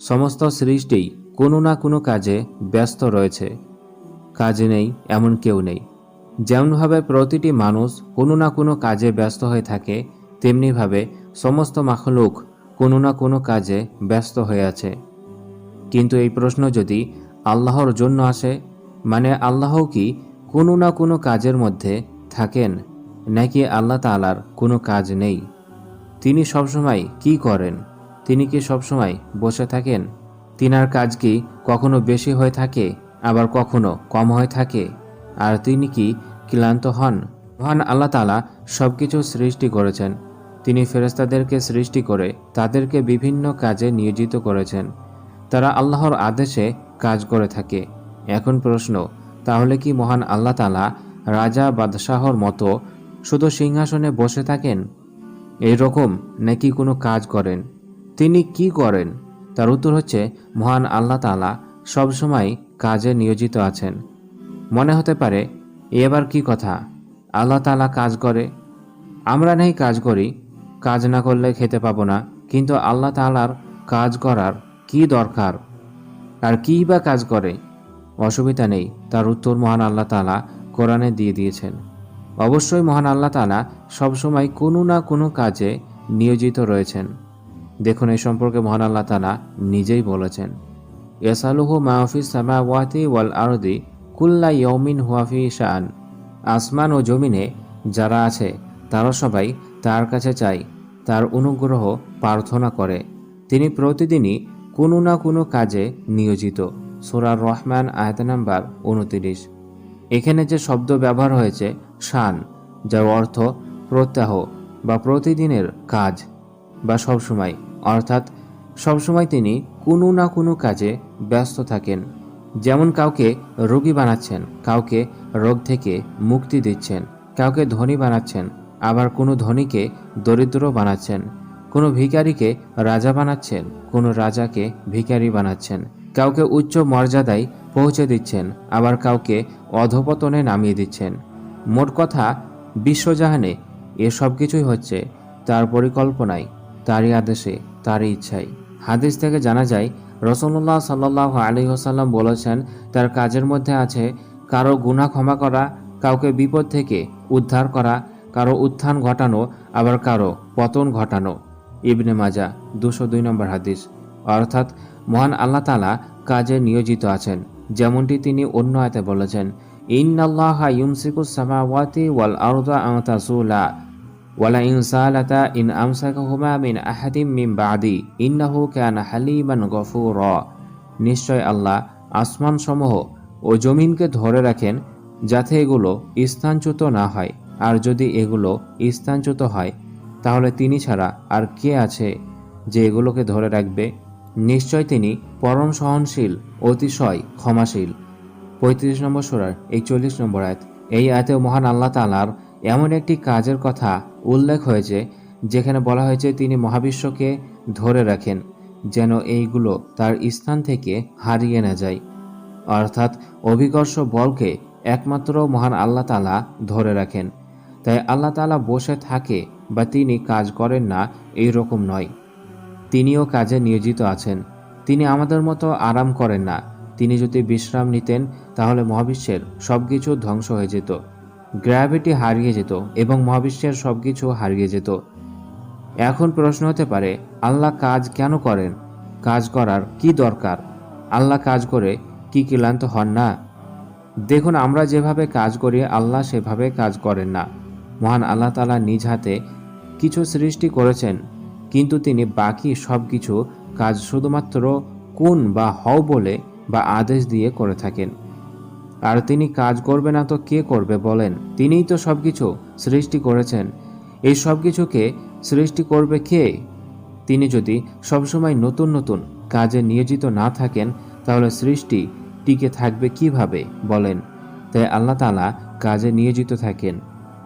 সমস্ত সৃষ্টি কোনো না কোনো কাজে ব্যস্ত রয়েছে। কাজে নেই এমন কেউ নেই। যেমনভাবে প্রতিটি মানুষ কোনো না কোনো কাজে ব্যস্ত হয়ে থাকে, তেমনিভাবে সমস্ত মাখলুক কোনো না কোনো কাজে ব্যস্ত হয়ে আছে। কিন্তু এই প্রশ্ন যদি আল্লাহর জন্য আসে মানে আল্লাহ কি কোনো না কোনো কাজের মধ্যে থাকেন, নাকি আল্লাহ তালার কোনো কাজ নেই? তিনি সবসময় কি করেন? তিনি কি সবসময় বসে থাকেন? তিনার কাজ কি কখনো বেশি হয়ে থাকে, আবার কখনো কম হয়ে থাকে? আর তিনি কি ক্লান্ত হন? মহান আল্লাহ তালা সব কিছু সৃষ্টি করেছেন। তিনি ফেরেস্তাদেরকে সৃষ্টি করে তাদেরকে বিভিন্ন কাজে নিয়োজিত করেছেন। তারা আল্লাহর আদেশে কাজ করে থাকে। এখন প্রশ্ন, তাহলে কি মহান আল্লাহ তালা রাজা বাদশাহর মতো শুধু সিংহাসনে বসে থাকেন? এই রকম নাকি কোনো কাজ করেন? তিনি কি করেন? তার উত্তর হচ্ছে, মহান আল্লাহ তালা সবসময় কাজে নিয়োজিত আছেন। মনে হতে পারে এবার কি কথা? আল্লাহ তালা কাজ করে। আমরা নেই কাজ করি, কাজ না করলে খেতে পাবো না। কিন্তু আল্লাহ তালার কাজ করার কি দরকার? আর কী বা কাজ করে? অসুবিধা নেই, তার উত্তর মহান আল্লাহ তালা কোরআনে দিয়ে দিয়েছেন। অবশ্যই মহান আল্লাহ তালা সবসময় কোনো না কোনো কাজে নিয়োজিত রয়েছেন। দেখুন, এই সম্পর্কে মহান আল্লাহ তালা নিজেই বলেছেন। ইয়াসালুহু মাহফিস সামাওয়াতি ওয়াল আরদি কুল্লা ইয়মিন হুয়াফি শান। আসমান ও জমিনে যারা আছে, তারা সবাই তার কাছে চাই তার অনুগ্রহ প্রার্থনা করে। তিনি প্রতিদিনই কোনো না কোনো কাজে নিয়োজিত। সুরার রহমান, আয়ত নাম্বার উনতিরিশ। এখানে যে শব্দ ব্যবহার হয়েছে, শান, যার অর্থ প্রত্যাহ বা প্রতিদিনের কাজ বা সবসময় অর্থাৎ সবসময় তিনি কোনো না কোনো কাজে ব্যস্ত থাকেন। যেমন কাউকে রোগী বানাচ্ছেন, কাউকে রোগ থেকে মুক্তি দিচ্ছেন, কাউকে ধনী বানাচ্ছেন, আবার কোনো ধনীকে দরিদ্র বানাচ্ছেন, কোনো ভিখারিকে রাজা বানাচ্ছেন, কোনো রাজাকে ভিখারি বানাচ্ছেন, কাউকে উচ্চ মর্যাদায় পৌঁছে দিচ্ছেন, আবার কাউকে অধপতনে নামিয়ে দিচ্ছেন। মোট কথা, বিশ্বজাহানে এসব কিছুই হচ্ছে তার পরিকল্পনায়। তারই আদেশে, তারই ইচ্ছায়। হাদিস থেকে জানা যায় রসল্লাহ সাল্লাহ আলী হোসাল্লাম বলেছেন, তার কাজের মধ্যে আছে কারও গুণা ক্ষমা করা, কাউকে বিপদ থেকে উদ্ধার করা, কারও উত্থান ঘটানো, আবার কারও পতন ঘটানো। ইবনে মাজা, দুশো দুই নম্বর হাদিস। অর্থাৎ, মহান আল্লাহ তালা কাজে নিয়োজিত আছেন। যেমনটি তিনি অন্য আয়তে বলেছেন, ইন্নাল্লাহা ইউমসিকুস সামাওয়াতি ওয়াল আরদা আন তাসুলা। ওয়ালা ইনসালাতা ইন আমসাকাহুমা মিন আহাদিম মিন বাদি, ইন্নাহু কানা হালিমান গফুরা। নিশ্চয় আল্লাহ আসমানসমূহ ও জমিনকে ধরে রাখেন যাতে এগুলো স্থানচ্যুত না হয়। আর যদি এগুলো স্থানচ্যুত হয়, তাহলে তিনি ছাড়া আর কে আছে যে এগুলোকে ধরে রাখবে? নিশ্চয় তিনি পরম সহনশীল, অতিশয় ক্ষমাশীল। পঁয়ত্রিশ নম্বর সোরার একচল্লিশ নম্বর আয়াত। এই আয়াতে মহান আল্লাহ তালার এমন একটি কাজের কথা উল্লেখ হয়েছে, যেখানে বলা হয়েছে তিনি মহাবিশ্বকে ধরে রাখেন, যেন এইগুলো তার স্থান থেকে হারিয়ে না যায়। অর্থাৎ অভিকর্ষ বলকে একমাত্র মহান আল্লাহ তালা ধরে রাখেন। তাই আল্লাহ তালা বসে থাকে বা তিনি কাজ করেন না, এই রকম নয়। তিনিও কাজে নিয়োজিত আছেন। তিনি আমাদের মতো আরাম করেন না। তিনি যদি বিশ্রাম নিতেন, তাহলে মহাবিশ্বের সব কিছু ধ্বংস হয়ে যেত। গ্র্যাভিটি হারিয়ে যেত এবং মহাবিশ্বের সব কিছু হারিয়ে যেত। এখন প্রশ্ন হতে পারে, আল্লাহ কাজ কেন করেন? কাজ করার কি দরকার? আল্লাহ কাজ করে কি ক্লান্ত হন না? দেখুন, আমরা যেভাবে কাজ করি, আল্লাহ সেভাবে কাজ করেন না। মহান আল্লাহ তালা নিজ হাতে কিছু সৃষ্টি করেছেন, কিন্তু তিনি বাকি সব কিছু কাজ শুধুমাত্র কোন বা হও বলে বা আদেশ দিয়ে করে থাকেন। আর তিনি কাজ করবে না তো কে করবে বলেন। তিনিই তো সব কিছু সৃষ্টি করেছেন। এই সব কিছুকে সৃষ্টি করবে কে? তিনি যদি সবসময় নতুন নতুন কাজে নিয়োজিত না থাকেন, তাহলে সৃষ্টি টিকে থাকবে কীভাবে বলেন। তাই আল্লাহ তালা কাজে নিয়োজিত থাকেন।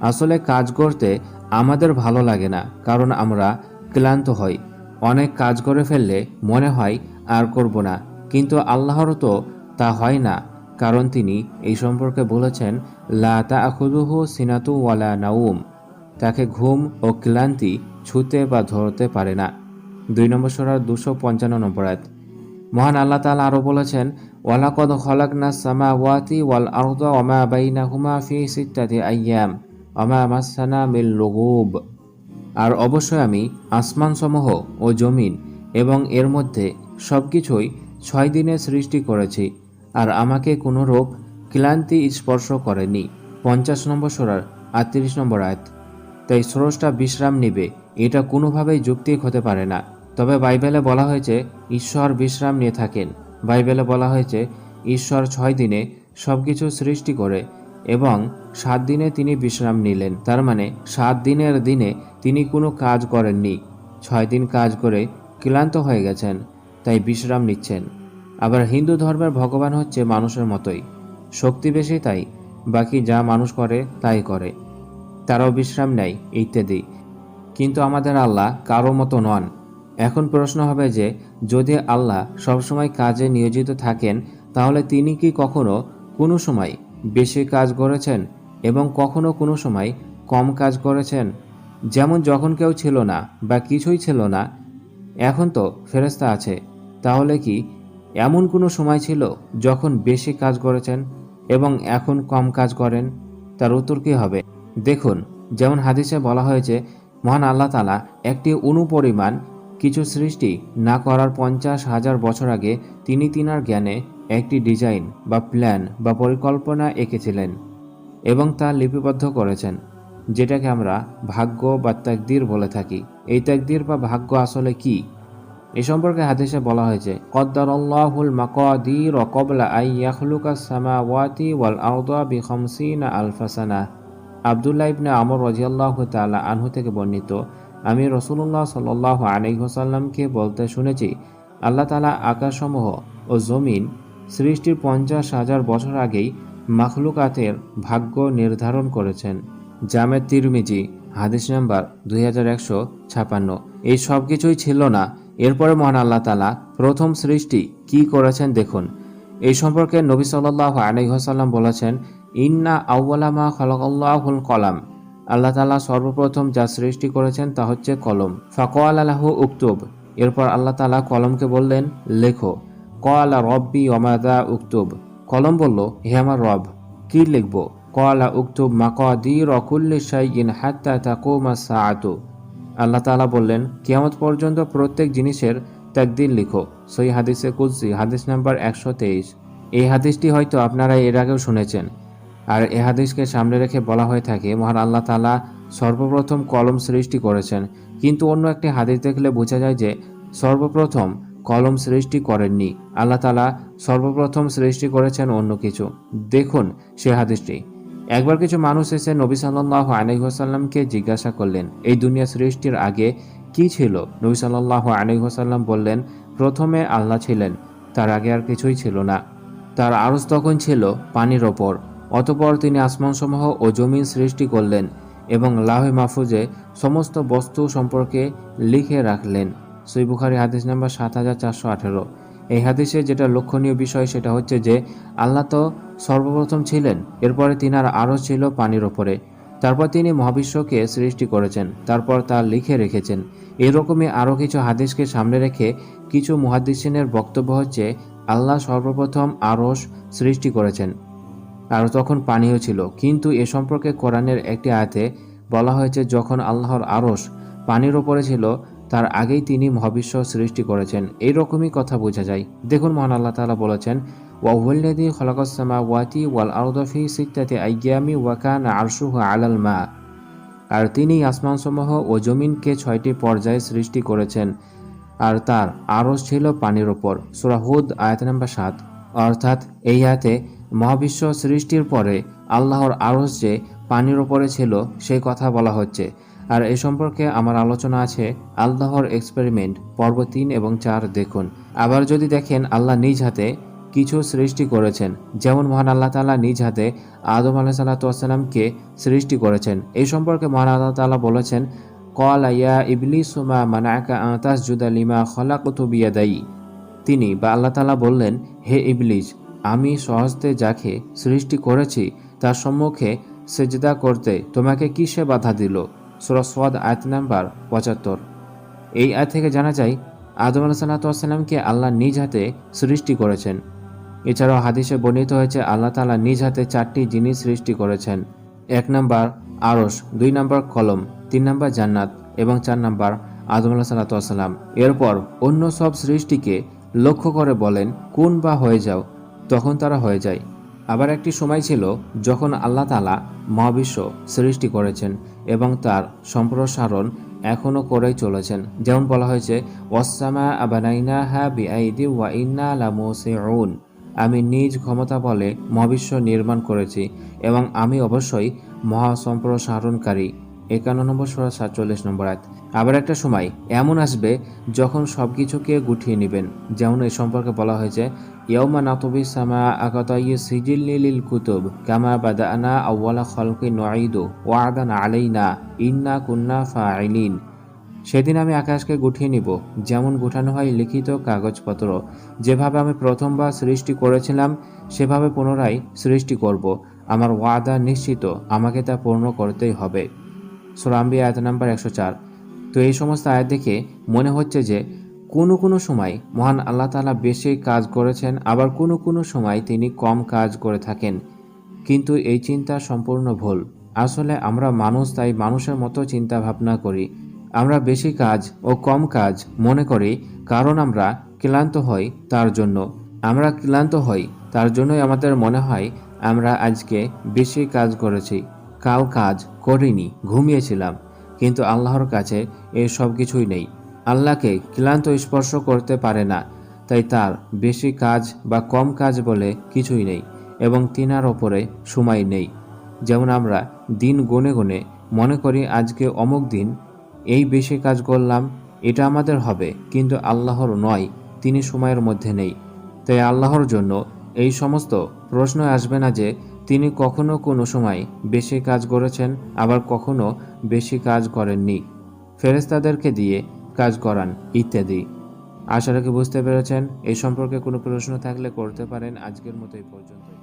আসলে কাজ করতে আমাদের ভালো লাগে না, কারণ আমরা ক্লান্ত হই। অনেক কাজ করে ফেললে মনে হয় আর করব না, কিন্তু আল্লাহরও তো তা হয় না। কারণ তিনি এই সম্পর্কে বলেছেন, লা তা আখুদুহু সিনাতু ওয়ালা নাউম তাকে ঘুম ও ক্লান্তি ছুতে বা ধরতে পারে না। দুই নম্বর সরার দুশো পঞ্চান্ন নম্বর আয়াত। মহান আল্লাহ তাআলা আরও বলেছেন, ওয়ালাকদ খলাকনা সামাওয়াতি ওয়াল আরদ ওমা বাইনাহুমা ফি সিত্তাতি আইয়াম ওমা মাসানা মিল লুগুব। আর অবশ্যই আমি আসমানসমূহ ও জমিন এবং এর মধ্যে সব কিছুই ছয় দিনে সৃষ্টি করেছি। আর আমাকে কোনো রোগ ক্লান্তি স্পর্শ করেনি। পঞ্চাশ নম্বর সোরার আটত্রিশ নম্বর আয়াত। তাই স্রষ্টা বিশ্রাম নিবে, এটা কোনোভাবেই যৌক্তিক হতে পারে না। তবে বাইবেলে বলা হয়েছে, ঈশ্বর বিশ্রাম নিয়ে থাকেন। বাইবেলে বলা হয়েছে, ঈশ্বর ছয় দিনে সব কিছু সৃষ্টি করে এবং সাত দিনে তিনি বিশ্রাম নিলেন। তার মানে সাত দিনের দিনে তিনি কোনো কাজ করেননি। ছয় দিন কাজ করে ক্লান্ত হয়ে গেছেন, তাই বিশ্রাম নিচ্ছেন। আবার হিন্দু ধর্মের ভগবান হচ্ছে মানুষের মতোই। শক্তি বেশি তাই, বাকি যা মানুষ করে, তাই করে। তারাও বিশ্রাম নেয়, ইত্যাদি। কিন্তু আমাদের আল্লাহ কারও মতো নন। এখন প্রশ্ন হবে যে, যদি আল্লাহ সবসময় কাজে নিয়োজিত থাকেন, তাহলে তিনি কি কখনো কোনো সময় বেশি কাজ করেছেন এবং কখনো কোনো সময় কম কাজ করেছেন? যেমন যখন কেউ ছিল না বা কিছুই ছিল না, এখন তো ফেরেস্তা আছে। তাহলে কি এমন কোনো সময় ছিল যখন বেশি কাজ করেছেন এবং এখন কম কাজ করেন? তার উত্তর কী হবে? দেখুন, যেমন হাদিসে বলা হয়েছে, মহান আল্লাহ তালা একটি অনুপরিমাণ কিছু সৃষ্টি না করার পঞ্চাশ হাজার বছর আগে তিনি তিনার জ্ঞানে একটি ডিজাইন বা প্ল্যান বা পরিকল্পনা এঁকেছিলেন এবং তা লিপিবদ্ধ করেছেন, যেটাকে আমরা ভাগ্য বা তাকদির বলে থাকি। এই তাকদির বা ভাগ্য আসলে কি? এ সম্পর্কে হাদিসে বলা হয়েছে কদ্দার আল্লাহুল মাকাদির কবলা আই ইয়াখলুকা সামাওয়াতি ওয়াল আরদা বি খামসিনা আলফাসানা আবদুল্লাহ ইবনে আমর রাজিয়াল্লাহু তাআলা আনহু থেকে বর্ণিত, আমি রসুল্লাহ সাল্লাহ আলাইসাল্লামকে বলতে শুনেছি, আল্লাহ তালা আকাশসমূহ ও জমিন সৃষ্টির পঞ্চাশ হাজার বছর আগেই মাখলুকাতের ভাগ্য নির্ধারণ করেছেন। জামেদ তিরমিজি, হাদিস নাম্বার দুই এই সব কিছুই ছিল না এরপরে মহান আল্লাহ তালা প্রথম সৃষ্টি কি করেছেন দেখুন। এই সম্পর্কে নবী সাল্লাহ আলাইসাল্লাম বলেছেন, ইন্না আউ্লামা খলকাল্লাহুল কলাম। আল্লাহ তালা সর্বপ্রথম যা সৃষ্টি করেছেন তা হচ্ছে কলম। ফাকোয়াল আল্লাহ উক্তুব। এরপর আল্লাহ তালা কলমকে বললেন, লেখো। ক কয়ালা রব্বি ওমাদা উক্তুব। কলম বলল, হে আমার রব, কি লিখব? কয়ালা উক্তুব মাকাদির অকুল্লি শাইগিন হাত্তা তাকুমা সাআতু। আল্লাহ তালা বললেন, কিয়ামত পর্যন্ত প্রত্যেক জিনিসের তাকদির লিখো। সই হাদিসে কুলসি হাদিস নাম্বার একশো তেইশ। এই হাদিসটি হয়তো আপনারা এর আগেও শুনেছেন। আর এ হাদিসকে সামনে রেখে বলা হয়ে থাকে, মহান আল্লাহ তালা সর্বপ্রথম কলম সৃষ্টি করেছেন। কিন্তু অন্য একটি হাদিস দেখলে বোঝা যায় যে, সর্বপ্রথম কলম সৃষ্টি করেননি। আল্লাহ তালা সর্বপ্রথম সৃষ্টি করেছেন অন্য কিছু। দেখুন সে হাদিসটি। একবার কিছু মানুষ এসে নবী সাল্লাহ আলহিহাসাল্লামকে জিজ্ঞাসা করলেন, এই দুনিয়া সৃষ্টির আগে কি ছিল? নবী সাল্লাহ আলহিহাসাল্লাম বললেন, প্রথমে আল্লাহ ছিলেন, তার আগে আর কিছুই ছিল না। তার আরস তখন ছিল পানির ওপর। অতপর তিনি আসমানসমূহ ও জমিন সৃষ্টি করলেন এবং লাহে মাহফুজে সমস্ত বস্তু সম্পর্কে লিখে রাখলেন। সই বুখারি হাদিস নাম্বার সাত হাজার চারশো আঠেরো। এই হাদিসে যেটা লক্ষণীয় বিষয় সেটা হচ্ছে যে আল্লাহ তো সর্বপ্রথম ছিলেন, এরপরে তিনার আরও ছিল পানির ওপরে। তারপর তিনি মহাবিশ্বকে সৃষ্টি করেছেন, তারপর তা লিখে রেখেছেন। এরকমই আরও কিছু হাদিসকে সামনে রেখে কিছু মুহাদ্দিসিনের বক্তব্য হচ্ছে, আল্লাহ সর্বপ্রথম আরস সৃষ্টি করেছেন, আর তখন পানীয় ছিল। কিন্তু এ সম্পর্কে কোরআনের একটি আয়াতে বলা হয়েছে, যখন আল্লাহর আরস পানির ওপরে ছিল তার আগেই তিনি মহাবিশ্ব সৃষ্টি করেছেন। এই রকমই কথা বোঝা যায়। দেখুন, মহান আল্লাহ তালা বলেছেন ওয়াহুল্লাদি খলাকসামা ওয়াতি ওয়াল আরদফি সিক্তাতে আইয়ামি ওয়াকান আরশুহ আলাল মা। আর তিনি আসমানসমূহ ও জমিনকে ছয়টি পর্যায়ে সৃষ্টি করেছেন, আর তার আরস ছিল পানির ওপর। সুরাহুদ আয়াত নাম্বার সাত। অর্থাৎ এই আয়াতে মহাবিশ্ব সৃষ্টির পরে আল্লাহর আরস যে পানির ওপরে ছিল, সেই কথা বলা হচ্ছে। আর এ সম্পর্কে আমার আলোচনা আছে আল্লাহর এক্সপেরিমেন্ট পর্ব তিন এবং চার দেখুন। আবার যদি দেখেন আল্লাহ নিজ হাতে কিছু সৃষ্টি করেছেন, যেমন মহান আল্লাহ তালা নিজ হাতে আদম আলাহ সাল্লাতামকে সৃষ্টি করেছেন। এই সম্পর্কে মহান আল্লাহ তালা বলেছেন কল ইয়া ইবলিসুমা মানাকা আতাস জুদালিমা খলাকুতু বিয়াদাই। তিনি বা আল্লাহ তালা বললেন, হে ইবলিজ আমি সহজতে যাকে সৃষ্টি করেছি, তার সম্মুখে সেজদা করতে তোমাকে কিসে বাধা দিল? সুরা সোয়াদ আয়াত নাম্বার পঁচাত্তর। এই আয় থেকে জানা যায়, আদম আলাহিসাল্লাতামকে আল্লাহ নিজ হাতে সৃষ্টি করেছেন। এছাড়াও হাদিসে বর্ণিত হয়েছে, আল্লাহ তাআলা নিজ হাতে চারটি জিনিস সৃষ্টি করেছেন। এক নাম্বার আরস দুই নাম্বার কলম, তিন নাম্বার জান্নাত এবং চার নাম্বার আদম আল্লাহ সাল্লাতাম এরপর অন্য সব সৃষ্টিকে লক্ষ্য করে বলেন, কোন বা হয়ে যাও? তখন তারা হয়ে যায়। আবার একটি সময় ছিল যখন আল্লাহ তালা মহাবিশ্ব সৃষ্টি করেছেন। এবং তার সম্প্রসারণ এখনও করেই চলেছেন। যেমন বলা হয়েছে ওয়াসামা আবানাইনা হা বিআইদি ওয়া ইন্না লামুসিউন। আমি নিজ ক্ষমতা বলে মহাবিশ্ব নির্মাণ করেছি এবং আমি অবশ্যই মহাসম্প্রসারণকারী। একান্ন নম্বর সোয়া সাতচল্লিশ নম্বর আয়াত। আবার একটা সময় এমন আসবে যখন সব কিছুকে গুটিয়ে নেবেন। যেমন এই সম্পর্কে বলা হয়েছে ইয়মা নাতবি সামা আকাতাই সিজিল নীলিল কুতুব, কামা বাদানা আউ্বালা খলকে নঈদু ওয়াদান আলাইনা ইন্না কুন্না ফাইলিন সেদিন আমি আকাশকে গুঠিয়ে নিব। যেমন গুঠানো হয় লিখিত কাগজপত্র। যেভাবে আমি প্রথমবার সৃষ্টি করেছিলাম, সেভাবে পুনরায় সৃষ্টি করব। আমার ওয়াদা নিশ্চিত, আমাকে তা পূর্ণ করতেই হবে। সুরাম্বি আয়াত নাম্বার একশো চার। তো এই সমস্ত আয়াত দেখে মনে হচ্ছে যে কোনো কোনো সময় মহান আল্লাহ তালা বেশি কাজ করেছেন, আবার কোনো কোনো সময় তিনি কম কাজ করে থাকেন। কিন্তু এই চিন্তা সম্পূর্ণ ভুল। আসলে আমরা মানুষ, তাই মানুষের মতো চিন্তা ভাবনা করি। আমরা বেশি কাজ ও কম কাজ মনে করি, কারণ আমরা ক্লান্ত হই তার জন্য। আমরা ক্লান্ত হই তার জন্যই আমাদের মনে হয় আমরা আজকে বেশি কাজ করেছি। কাল কাজ করিনি, ঘুমিয়েছিলাম। কিন্তু আল্লাহর কাছে এই সব কিছুই নেই। আল্লাহকে ক্লান্ত স্পর্শ করতে পারে না, তাই তার বেশি কাজ বা কম কাজ বলে কিছুই নেই এবং তিনার ওপরে সময় নেই। যেমন আমরা দিন গুনে গুনে মনে করি, আজকে অমুক দিন এই বেশি কাজ করলাম, এটা আমাদের হবে, কিন্তু আল্লাহর নয়, তিনি সময়ের মধ্যে নেই। তাই আল্লাহর জন্য এই সমস্ত প্রশ্ন আসবে না যে তিনি কখনো কোনো সময় বেশি কাজ করেছেন, আবার কখনো বেশি কাজ করেননি। ফেরেস্তাদেরকে দিয়ে কাজ করান ইত্যাদি। আশা রাখি বুঝতে পেরেছেন। এই সম্পর্কে কোনো প্রশ্ন থাকলে করতে পারেন। আজকের মতো এই পর্যন্তই।